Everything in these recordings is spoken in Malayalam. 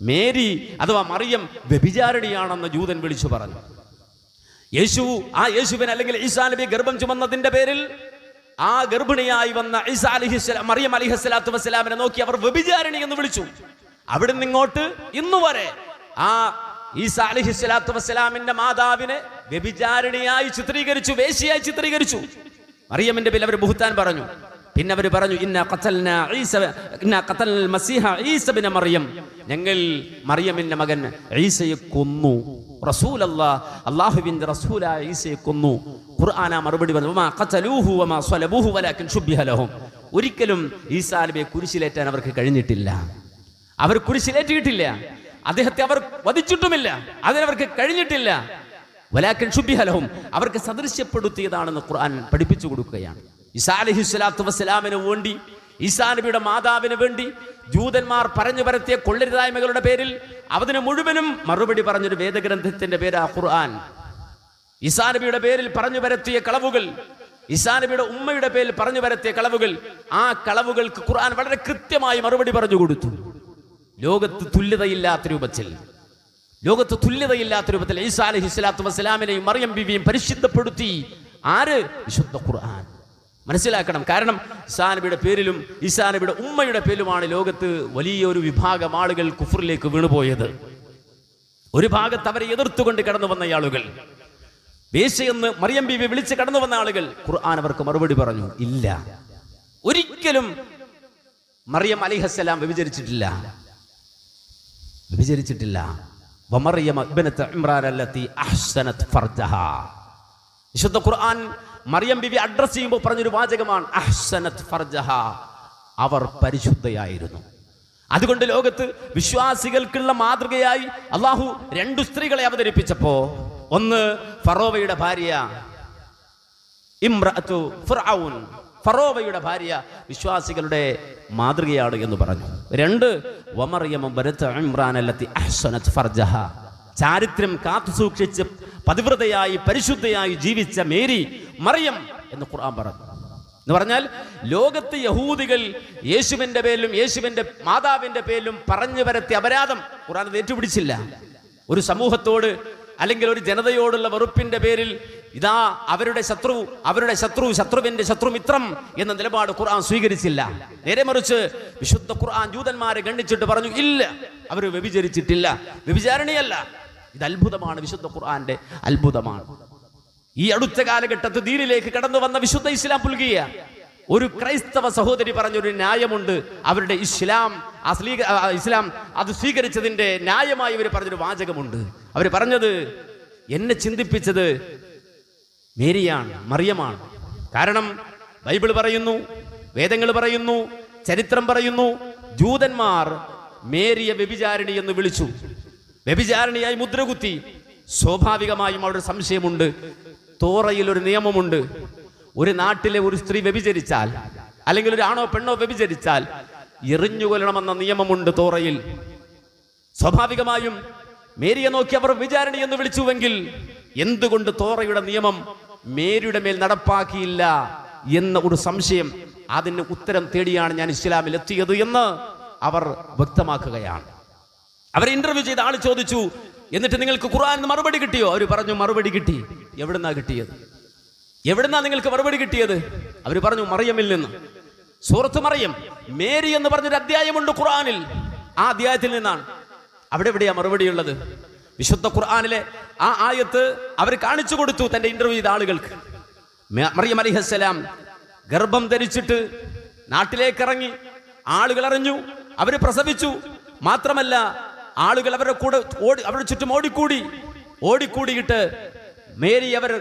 മേരി അഥവാ മറിയം വ്യഭിചാരിണിയാണെന്ന് ജൂതൻ വിളിച്ചു പറഞ്ഞു. യേശു ആ യേശുവിൻ അല്ലെങ്കിൽ ഈസാ നബി ഗർഭം ചുമന്നതിന്റെ പേരിൽ ആ ഗർഭിണിയായി വന്ന ഈസാ അലിഹിസ്ലാം മറിയം അലിഹസ്ലാത്തു വസ്സലാമിനെ നോക്കി അവർ വ്യഭിചാരിണി എന്ന് വിളിച്ചു. അവിടെ നിന്നിങ്ങോട്ട് ഇന്നു വരെ ആ ഈസാ അലിഹിസ്ലാത്തു വസ്സലാമിന്റെ മാതാവിനെ വ്യഭിചാരിണിയായി ചിത്രീകരിച്ചു വേശിയായി ചിത്രീകരിച്ചു. മറിയമിന്റെ പേരിൽ അവർ ബഹുത്താൻ പറഞ്ഞു. പിന്നെ അവർ പറഞ്ഞു ഇന്ന ഖത്തൽന ഈസ ഇന്ന കത്തൽ മസീഹ ഈസ ബിന മറിയം. ഞങ്ങൾ മറിയമിന്റെ മകൻ ഈസയെ കൊന്നു. റസൂലല്ലാ അല്ലാഹുവിന്റെ റസൂലായ ഈസയെ കൊന്നു. ഖുർആന മറുപടി പറഞ്ഞു ഒരിക്കലും ഈസാ നബിയെ കുരിശിലേറ്റാൻ അവർക്ക് കഴിഞ്ഞിട്ടില്ല. അവർ കുരിശിലേറ്റിയിട്ടില്ല. അദ്ദേഹത്തെ അവർ വധിച്ചിട്ടുമില്ല. അതിനവർക്ക് കഴിഞ്ഞിട്ടില്ല. വലാക്കൻ ശുഭിഹലവും അവർക്ക് സദൃശ്യപ്പെടുത്തിയതാണെന്ന് ഖുർആൻ പഠിപ്പിച്ചു കൊടുക്കുകയാണ്. ഇസാ അലഹി സ്വലാത്തു വസ്സലാമിന് വേണ്ടി ഈസാ നബിയുടെ മാതാവിന് വേണ്ടി ജൂതന്മാർ പറഞ്ഞു പരത്തിയ കൊള്ളരുതായ്മകളുടെ പേരിൽ അവതിന് മുഴുവനും മറുപടി പറഞ്ഞൊരു വേദഗ്രന്ഥത്തിന്റെ പേരാ ഖുർആൻ. ഈസാ നബിയുടെ പേരിൽ പറഞ്ഞു പരത്തിയ കളവുകൾ ഈസാ നബിയുടെ ഉമ്മയുടെ പേരിൽ പറഞ്ഞു പരത്തിയ കളവുകൾ ആ കളവുകൾക്ക് ഖുർആൻ വളരെ കൃത്യമായി മറുപടി പറഞ്ഞു കൊടുത്തു. ലോകത്ത് തുല്യതയില്ലാത്ത രൂപത്തിൽ ലോകത്ത് തുല്യതയില്ലാത്ത രൂപത്തിൽ ഈസാ അലഹി സ്വലാത്തു വസ്സലാമിനെയും മറിയം ബിവിയും പരിശുദ്ധപ്പെടുത്തി ആര്? വിശുദ്ധ ഖുർആൻ. മനസ്സിലാക്കണം. കാരണം ഇസാനബിയുടെ പേരിലും ഇസാനബിയുടെ ഉമ്മയുടെ പേരിലുമാണ് ലോകത്ത് വലിയൊരു വിഭാഗം ആളുകൾ കുഫറിലേക്ക് വീണുപോയത്. ഒരു ഭാഗത്ത് അവരെ എതിർത്തുകൊണ്ട് കടന്നു വന്ന ആളുകൾ. വേശയെന്ന് മറിയം ബീവി വിളിച്ച് കടന്നു വന്ന ആളുകൾ. ഖുർആൻ അവർക്ക് മറുപടി പറഞ്ഞു ഇല്ല. ഒരിക്കലും മറിയം അലിഹസ്സലാം വ്യഭിചരിച്ചിട്ടില്ല. വ്യഭിചരിച്ചിട്ടില്ല. വിശുദ്ധ ഖുർആൻ മറിയം ബിബി അഡ്രസ് ചെയ്യുമ്പോൾ പറഞ്ഞൊരു വാചകമാണ് അഹ്സനത് ഫർജഹ. അവർ പരിശുദ്ധയായിരുന്നു. അതുകൊണ്ട് ലോകത്ത് വിശ്വാസികൾക്കുള്ള മാതൃകയായി അള്ളാഹു രണ്ടു സ്ത്രീകളെ അവതരിപ്പിച്ചപ്പോ ഒന്ന് ഫറോവയുടെ ഭാര്യ ഇമ്രഅത്തു ഫറോവയുടെ ഭാര്യ വിശ്വാസികളുടെ മാതൃകയാണ് എന്ന് പറഞ്ഞു. രണ്ട് വമറിയമം ഇമ്രാൻ അല്ലത്തി അഹ്സനത് ഫർജഹ. ചാരിത്രം കാത്തു സൂക്ഷിച്ച് പതിവ്രതയായി പരിശുദ്ധയായി ജീവിച്ച മേരി മറിയം എന്ന് ഖുർആൻ പറഞ്ഞു എന്ന് പറഞ്ഞാൽ ലോകത്ത് യഹൂദികൾ യേശുവിന്റെ പേരിലും യേശുവിന്റെ മാതാവിന്റെ പേരിലും പറഞ്ഞു വരത്തിയ അപരാധം ഖുർആൻ ഏറ്റുപിടിച്ചില്ല. ഒരു സമൂഹത്തോട് അല്ലെങ്കിൽ ഒരു ജനതയോടുള്ള വെറുപ്പിന്റെ പേരിൽ ഇതാ അവരുടെ ശത്രു അവരുടെ ശത്രു ശത്രുവിന്റെ ശത്രുമിത്രം എന്ന നിലപാട് ഖുർആൻ സ്വീകരിച്ചില്ല. നേരെ മറിച്ച് വിശുദ്ധ ഖുർആൻ ജൂതന്മാരെ ഗണ്ണിച്ചിട്ട് പറഞ്ഞു ഇല്ല അവർ വ്യഭിചരിച്ചിട്ടില്ല. വ്യഭിചാരണീയല്ല. ഇത് അത്ഭുതമാണ്. വിശുദ്ധ ഖുർആന്റെ അത്ഭുതമാണ്. ഈ അടുത്ത കാലഘട്ടത്ത് ദീനിലേക്ക് കടന്നു വന്ന വിശുദ്ധ ഇസ്ലാം പുൽകിയ ഒരു ക്രൈസ്തവ സഹോദരി പറഞ്ഞൊരു ന്യായമുണ്ട്. അവരുടെ ഇസ്ലാം അസ്ലീ ഇസ്ലാം അത് സ്വീകരിച്ചതിന്റെ ന്യായമായി ഇവർ പറഞ്ഞൊരു വാചകമുണ്ട്. അവർ പറഞ്ഞത് എന്നെ ചിന്തിപ്പിച്ചത് മേരിയാണ് മറിയമാണ്. കാരണം ബൈബിൾ പറയുന്നു വേദങ്ങൾ പറയുന്നു ചരിത്രം പറയുന്നു ജൂതന്മാർ മേരിയ വ്യഭിചാരിണി എന്ന് വിളിച്ചു. വ്യഭിചാരിണിയായി മുദ്രകുത്തി സ്വാഭാവികമായും അവിടെ സംശയമുണ്ട്. തോറയിൽ ഒരു നിയമമുണ്ട്. ഒരു നാട്ടിലെ ഒരു സ്ത്രീ വ്യഭിചരിച്ചാൽ അല്ലെങ്കിൽ ഒരു ആണോ പെണ്ണോ വ്യഭിചരിച്ചാൽ എറിഞ്ഞുകൊല്ലണമെന്ന നിയമമുണ്ട് തോറയിൽ. സ്വാഭാവികമായും മേരിയെ നോക്കി അവർ വിചാരണി എന്ന് വിളിച്ചുവെങ്കിൽ എന്തുകൊണ്ട് തോറയുടെ നിയമം മേരിയുടെ മേൽ നടപ്പാക്കിയില്ല എന്ന ഒരു സംശയം അതിന് ഉത്തരം തേടിയാണ് ഞാൻ ഇസ്ലാമിൽ എത്തിയത് എന്ന് അവർ വ്യക്തമാക്കുകയാണ്. അവർ ഇന്റർവ്യൂ ചെയ്ത ആൾ ചോദിച്ചു എന്നിട്ട് നിങ്ങൾക്ക് ഖുർആൻ മറുപടി കിട്ടിയോ? അവർ പറഞ്ഞു മറുപടി കിട്ടി. എവിടുന്നാ കിട്ടിയത്? എവിടുന്നാ നിങ്ങൾക്ക് മറുപടി കിട്ടിയത്? അവർ പറഞ്ഞു മറിയമിൽ നിന്ന്. സൂറത്ത് മറിയം മേരി എന്ന് പറഞ്ഞൊരു അധ്യായമുണ്ട് ഖുർആനിൽ. ആ അധ്യായത്തിൽ നിന്നാണ്. അവിടെ എവിടെയാ മറുപടിയുള്ളത്? വിശുദ്ധ ഖുർആാനിലെ ആ ആയത്ത് അവർ കാണിച്ചു കൊടുത്തു തന്റെ ഇന്റർവ്യൂ ചെയ്ത ആളുകൾക്ക്. മറിയം അലിഹസ്സലാം ഗർഭം ധരിച്ചിട്ട് നാട്ടിലേക്ക് ഇറങ്ങി ആളുകൾ അറിഞ്ഞു അവർ പ്രസവിച്ചു. മാത്രമല്ല ആളുകൾ അവരുടെ കൂടെ ഓടി അവരുടെ ചുറ്റും ഓടിക്കൂടി. ഓടിക്കൂടിയിട്ട് മേരി അവർ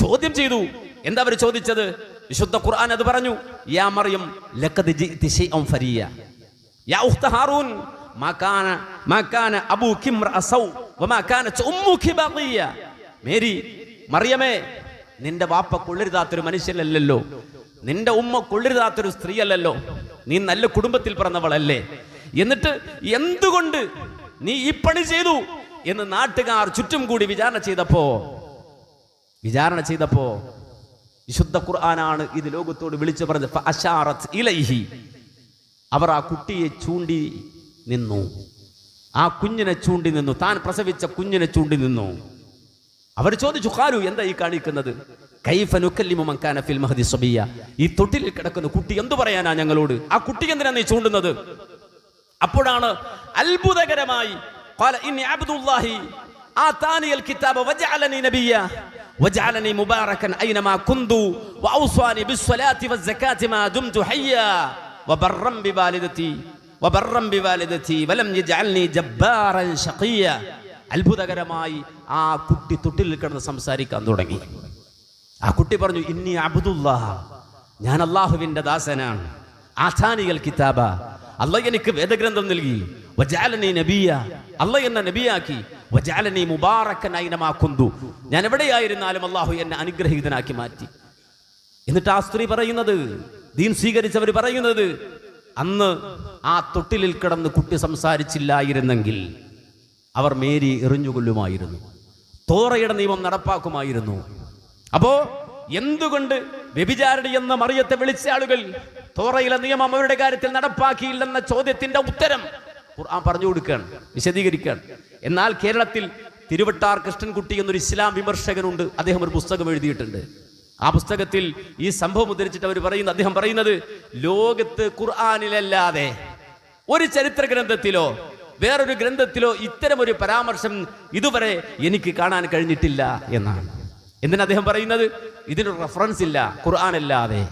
ചോദ്യം ചെയ്തു. എന്താ അവർ ചോദിച്ചത്? വിശുദ്ധ ഖുർആൻ അത് പറഞ്ഞു. യാ മറിയം ഫരിയ. യാ ഉഖ്ത ഹാറൂൻ സൗ ഉമ്മുകി മേരി മറിയമേ നിന്റെ വാപ്പ കൊള്ളരുതാത്തൊരു മനുഷ്യനല്ലല്ലോ നിന്റെ ഉമ്മ കൊള്ളരുതാത്തൊരു സ്ത്രീയല്ലല്ലോ. നീ നല്ല കുടുംബത്തിൽ പിറന്നവളല്ലേ. എന്നിട്ട് എന്തുകൊണ്ട് നീ ഈ പണി ചെയ്തു എന്ന് നാട്ടുകാർ ചുറ്റും കൂടി വിചാരണ ചെയ്തപ്പോ? വിചാരണ ചെയ്തപ്പോ വിശുദ്ധ ഖുർആനാണ് ഇത് ലോകത്തോട് വിളിച്ചു പറഞ്ഞത്. ഇലൈഹി. അവർ ആ കുട്ടിയെ ചൂണ്ടി നിന്നു. ആ കുഞ്ഞിനെ ചൂണ്ടി നിന്നു. താൻ പ്രസവിച്ച കുഞ്ഞിനെ ചൂണ്ടി നിന്നു. അവർ ചോദിച്ചു ഖാലു എന്താ ഈ കാണിക്കുന്നത്? ഈ തൊട്ടിലിൽ കിടക്കുന്ന കുട്ടി എന്തു പറയാനാ ഞങ്ങളോട്? ആ കുട്ടി എന്തിനാ നീ ചൂണ്ടുന്നത്? അപ്പോഴാണ് അത്ഭുതകരമായി قال إني عبد الله آتاني الكتاب وجعلني نبيا وجعلني مباركا أينما كنت وأوصاني بالصلاة والزكاة ما دمت حيا وبرا بوالدتي وبرا بوالدتي ولم يجعلني جبارا شقيا അത്ഭുതകരമായി ആ കുട്ടി തൊട്ടിൽ കിടന്ന് സംസാരിക്കാൻ തുടങ്ങി ആ കുട്ടി പറഞ്ഞു ഇന്നി അബ്ദുല്ലാ ഞാൻ അള്ളാഹുവിന്റെ ദാസനാണ് ആഥാനികൾ കിതാബ അല്ല എനിക്ക് വേദഗ്രന്ഥം നൽകി. വജാലനി നബിയ. അല്ല എന്നെ നബിയാക്കി. വജാലനി മുബാറക്കനായിനമാക്കുന്നു ഞാൻ എവിടെയായിരുന്നാലും അള്ളാഹു എന്നെ അനുഗ്രഹീതനാക്കി മാറ്റി. എന്നിട്ട് ആ സ്ത്രീ പറയുന്നത് ദീൻ സ്വീകരിച്ചവർ പറയുന്നത് അന്ന് ആ തൊട്ടിലിൽ കിടന്ന് കുട്ടി സംസാരിച്ചില്ലായിരുന്നെങ്കിൽ അവർ മേരി എറിഞ്ഞുകൊല്ലുമായിരുന്നു. തോറയുടെ നിയമം നടപ്പാക്കുമായിരുന്നു. അപ്പോ എന്തുകൊണ്ട് വ്യഭിചാരണി എന്ന മറിയത്തെ വിളിച്ച ആളുകൾ തോറയിലെ നിയമം അവരുടെ കാര്യത്തിൽ നടപ്പാക്കിയില്ലെന്ന ചോദ്യത്തിന്റെ ഉത്തരം ഖുർആൻ പറഞ്ഞു കൊടുക്കുകയാണ് വിശദീകരിക്കുകയാണ്. എന്നാൽ കേരളത്തിൽ തിരുവട്ടാർ കൃഷ്ണൻകുട്ടി എന്നൊരു ഇസ്ലാം വിമർശകനുണ്ട് അദ്ദേഹം ഒരു പുസ്തകം എഴുതിയിട്ടുണ്ട്. ആ പുസ്തകത്തിൽ ഈ സംഭവം ഉദ്ധരിച്ചിട്ട് അവർ പറയുന്നത് അദ്ദേഹം പറയുന്നത് ലോകത്ത് ഖുർആാനിലല്ലാതെ ഒരു ചരിത്ര ഗ്രന്ഥത്തിലോ വേറൊരു ഗ്രന്ഥത്തിലോ ഇത്തരം ഒരു പരാമർശം ഇതുവരെ എനിക്ക് കാണാൻ കഴിഞ്ഞിട്ടില്ല എന്നാണ്. എന്തിനാ അദ്ദേഹം പറയുന്നത്? ഇതിനൊരു റെഫറൻസ് ഇല്ല ഖുർആൻ അല്ലാതെ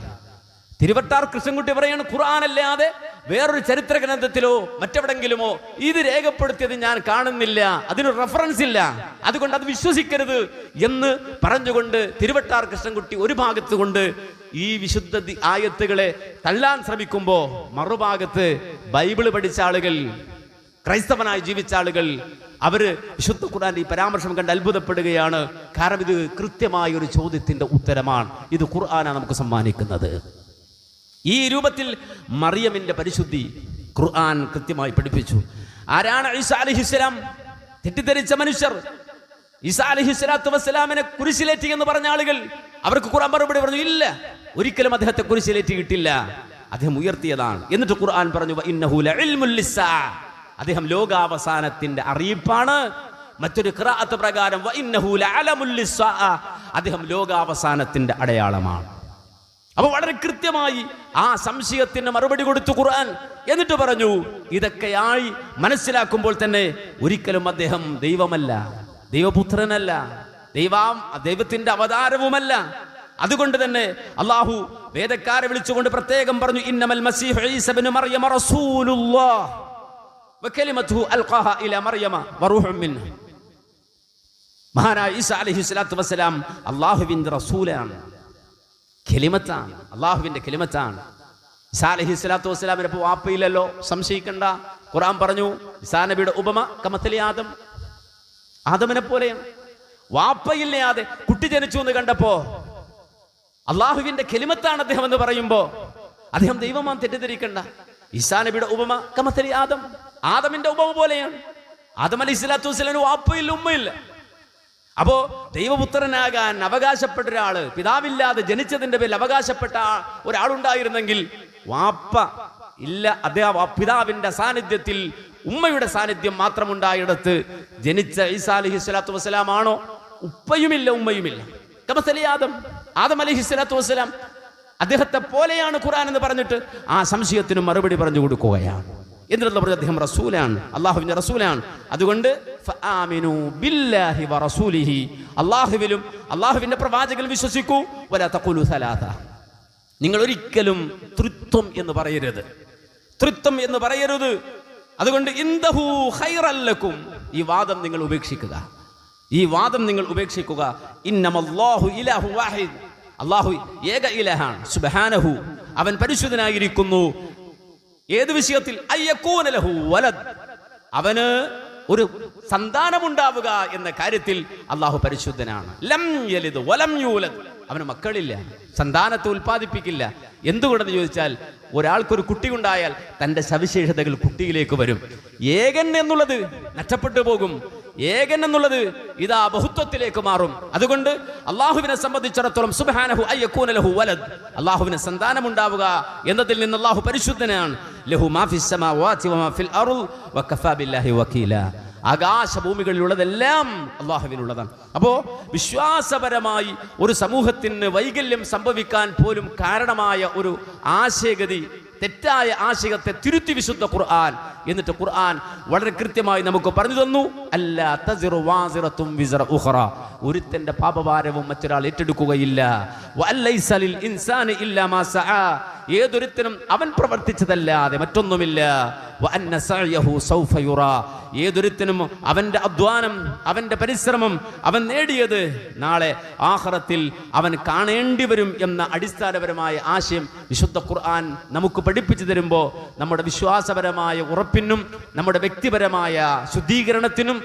തിരുവട്ടാർ കൃഷ്ണൻകുട്ടി പറയാണ് ഖുർആൻ അല്ലാതെ വേറൊരു ചരിത്ര ഗ്രന്ഥത്തിലോ മറ്റെവിടെങ്കിലുമോ ഇത് രേഖപ്പെടുത്തിയത് ഞാൻ കാണുന്നില്ല അതിന് റെഫറൻസ് ഇല്ല. അതുകൊണ്ട് അത് വിശ്വസിക്കരുത് എന്ന് പറഞ്ഞുകൊണ്ട് തിരുവട്ടാർ കൃഷ്ണൻകുട്ടി ഒരു ഭാഗത്ത് കൊണ്ട് ഈ വിശുദ്ധ ആയത്തുകളെ തള്ളാൻ ശ്രമിക്കുമ്പോൾ മറുഭാഗത്ത് ബൈബിൾ പഠിച്ച ആളുകൾ ക്രൈസ്തവനായി ജീവിച്ച ആളുകൾ അവർ വിശുദ്ധ ഖുർആൻ ഈ പരാമർശം കണ്ട് അത്ഭുതപ്പെടുകയാണ്. കാരണം ഇത് കൃത്യമായ ഒരു ചോദ്യത്തിന്റെ ഉത്തരമാണ്. ഇത് ഖുർആനാണ് നമുക്ക് സമ്മാനിക്കുന്നത്. ഈ രൂപത്തിൽ മറിയമിന്റെ പരിശുദ്ധി ഖുർആൻ കൃത്യമായി പഠിപ്പിച്ചു. ആരാണ് ഈസ അലിഹിസ്ലാം തെറ്റിദ്ധരിച്ച മനുഷ്യർ. ഈസ അലിഹിസ്ലാത്തു വസ്സലാമിനെ കുരിശിലേറ്റി എന്ന് പറഞ്ഞ ആളുകൾ അവർക്ക് ഖുർആൻ മറുപടി പറഞ്ഞു ഇല്ല ഒരിക്കലും അദ്ദേഹത്തെ കുരിശിലേറ്റി കിട്ടില്ല. അദ്ദേഹം ഉയർത്തിയതാണ്. എന്നിട്ട് ഖുർആൻ പറഞ്ഞു. അദ്ദേഹം ലോകാവസാനത്തിന്റെ അറിയിപ്പാണ്. മറ്റൊരു പ്രകാരം. അദ്ദേഹം ലോകാവസാനത്തിന്റെ അടയാളമാണ്. അപ്പൊ വളരെ കൃത്യമായി ആ സംശയത്തിന് മറുപടി കൊടുത്തു ഖുർആൻ. എന്നിട്ട് പറഞ്ഞു ഇതൊക്കെയായി മനസ്സിലാക്കുമ്പോൾ തന്നെ ഒരിക്കലും അദ്ദേഹം ദൈവമല്ല ദൈവപുത്രനല്ല ദൈവാം ദൈവത്തിന്റെ അവതാരവുമല്ല. അതുകൊണ്ട് തന്നെ അള്ളാഹു വേദക്കാരെ വിളിച്ചുകൊണ്ട് പ്രത്യേകം പറഞ്ഞു ഇന്നമൽ മസീഹ് മറിയമ ഇല മറിയമ മഹാനായ ഈസ അലൈഹി സ്വലാത്തു വസ്സലാം അള്ളാഹുവിന്റെ റസൂലാണ്. ഖെലിമത്താണ് അള്ളാഹുവിന്റെ കെലിമത്താണ്. സാലഹി സ്വലാത്തു വസ്സലാമിന് ഇപ്പോൾ വാപ്പയില്ലല്ലോ? സംശയിക്കണ്ട. ഖുറാൻ പറഞ്ഞു ഇസാ നബിയുടെ ഉപമ കമത്തലി ആദം. ആദമിനെ പോലെയാണ്. വാപ്പയില്ലാതെ കുട്ടി ജനിച്ചു എന്ന് കണ്ടപ്പോ അള്ളാഹുവിന്റെ കെലിമത്താണ് അദ്ദേഹം എന്ന് പറയുമ്പോ അദ്ദേഹം ദൈവമാൻ തെറ്റിദ്ധരിക്കണ്ട. ഇസാ നബിയുടെ ഉപമ കമത്തലി ആദം. ആദമിന്റെ ഉപമ പോലെയാണ്. ആദം അലി സ്വലാത്തു വസ്സലാമിന് വാപ്പയില്ല ഉമ്മയില്ല. അപ്പോ ദൈവപുത്രനാകാൻ അവകാശപ്പെട്ട ഒരാൾ പിതാവില്ലാതെ ജനിച്ചതിന്റെ പേരിൽ അവകാശപ്പെട്ട ഒരാളുണ്ടായിരുന്നെങ്കിൽ വാപ്പ ഇല്ല അദ്ദേഹം പിതാവിന്റെ സാന്നിധ്യത്തിൽ ഉമ്മയുടെ സാന്നിധ്യം മാത്രമുണ്ടായിടത്ത് ജനിച്ച ഈസാ അലഹി സ്വലാത്തു വസ്സലാമാണോ? ഉപ്പയുമില്ല ഉമ്മയുമില്ല. കമസലി ആദം ആദം അലഹി സ്വലാത്തു വസ്സലാം. അദ്ദേഹത്തെ പോലെയാണ് ഖുറാൻ എന്ന് പറഞ്ഞിട്ട് ആ സംശയത്തിന് മറുപടി പറഞ്ഞു കൊടുക്കുകയാണ്. എന്നിട്ട് പറഞ്ഞു അദ്ദേഹം റസൂലാണ് അള്ളാഹുവിന്റെ റസൂലാണ്. അതുകൊണ്ട് അള്ളാഹുവിലും അള്ളാഹുവിന്റെ പ്രവാചകൻ വിശ്വസിക്കൂ. വലാ തഖൂലു സലാസ. നിങ്ങൾ ഒരിക്കലും തൃത്വം എന്ന് പറയരുത്. തൃത്വം എന്ന് പറയരുത്. അതുകൊണ്ട് ഇന്ദഹു ഖൈറല്ലക്കും ഈ വാദം നിങ്ങൾ ഉപേക്ഷിക്കുക. ഈ വാദം നിങ്ങൾ ഉപേക്ഷിക്കുക. ഇന്നമല്ലാഹു ഇലാഹു വാഹിദ്. അള്ളാഹു ഏക ഇലഹാൻ സുബ്ഹാനഹു. അവൻ പരിശുദ്ധനായിരിക്കുന്നു. ഏത് വിഷയത്തിൽ? അവന് ഒരു സന്താനമുണ്ടാവുക എന്ന കാര്യത്തിൽ അള്ളാഹു പരിശുദ്ധനാണ്. ലം വലം അവന് മക്കളില്ല സന്താനത്തെ ഉൽപ്പാദിപ്പിക്കില്ല. എന്തുകൊണ്ടെന്ന് ചോദിച്ചാൽ ഒരാൾക്കൊരു കുട്ടി ഉണ്ടായാൽ തന്റെ സവിശേഷതകൾ കുട്ടിയിലേക്ക് വരും. ഏകൻ എന്നുള്ളത് നഷ്ടപ്പെട്ടു പോകും. ഏകൻ എന്നുള്ളത് ഇതാ ബഹുത്വത്തിലേക്ക് മാറും. അതുകൊണ്ട് അള്ളാഹുവിനെ സംബന്ധിച്ചിടത്തോളം സുബാനഹു അയ്യക്കൂന ലഹു വലദ്. അള്ളാഹുവിന് സന്താനം ഉണ്ടാവുക എന്നതിൽ നിന്ന് അള്ളാഹു പരിശുദ്ധനാണ്. ലഹു വക്കീല ആകാശഭൂമികളിലുള്ളതെല്ലാം അള്ളാഹുവിനുള്ളതാണ്. അപ്പോ വിശ്വാസപരമായി ഒരു സമൂഹത്തിന് വൈകല്യം സംഭവിക്കാൻ പോലും കാരണമായ ഒരു ആശയഗതി തെറ്റായ ആശയത്തെ തിരുത്തി വിശുദ്ധ ഖുർആൻ. എന്നിട്ട് ഖുർആൻ വളരെ കൃത്യമായി നമുക്ക് പറഞ്ഞു തന്നു. അല്ല തസിറു വാസിറത്തും വിസറ ഉഖറ. ഒരുത്തന്റെ പാപഭാരവും മറ്റൊരാൾ ഏറ്റെടുക്കുകയില്ല. ലിൽ ഇല്ലാ മാ സആ. ഏതൊരുത്തനും അവൻ പ്രവർത്തിച്ചതല്ലാതെ മറ്റൊന്നുമില്ല. ഏതൊരുത്തിനും അവന്റെ അധ്വാനം അവന്റെ പരിശ്രമം അവൻ നേടിയത് നാളെ ആഹ്റത്തിൽ അവൻ കാണേണ്ടി വരും എന്ന അടിസ്ഥാനപരമായ ആശയം വിശുദ്ധ ഖുർആൻ നമുക്ക് പഠിപ്പിച്ചു തരുമ്പോൾ നമ്മുടെ വിശ്വാസപരമായ ഉറപ്പിനും നമ്മുടെ വ്യക്തിപരമായ ശുദ്ധീകരണത്തിനും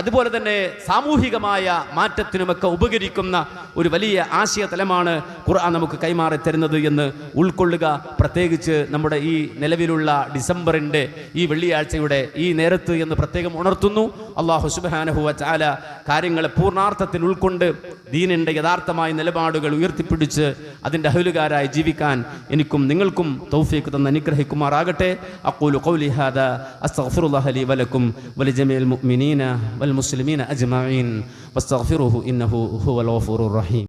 അതുപോലെ തന്നെ സാമൂഹികമായ മാറ്റത്തിനുമൊക്കെ ഉപകരിക്കുന്ന ഒരു വലിയ ആശയതലമാണ് ഖുർആൻ നമുക്ക് കൈമാറി തരുന്നത് എന്ന് ഉൾക്കൊള്ളുക. പ്രത്യേകിച്ച് നമ്മുടെ ഈ നിലവിലുള്ള ഡിസംബറിന്റെ ഈ വെള്ളിയാഴ്ചയുടെ ഈ നേരത്ത് എന്ന് പ്രത്യേകം ഉണർത്തുന്നു. അള്ളാഹു സുബാനഹുവ ചാല കാര്യങ്ങളെ പൂർണാർത്ഥത്തിൽ ഉൾക്കൊണ്ട് ദീനിന്റെ യഥാർത്ഥമായ നിലപാടുകൾ ഉയർത്തിപ്പിടിച്ച് അതിന്റെ അഹലുകാരായി ജീവിക്കാൻ എനിക്കും നിങ്ങൾക്കും തൗഫീഖ് തന്ന് അനുഗ്രഹിക്കുമാറാകട്ടെ. അക്കൂലു കൗലിഹാദ അസ്തഫുറുല്ലാഹലി വലക്കും വലിജമേൽ മുഅ്മിനീന والمسلمين أجمعين. واستغفروه إنه هو الغفور الرحيم.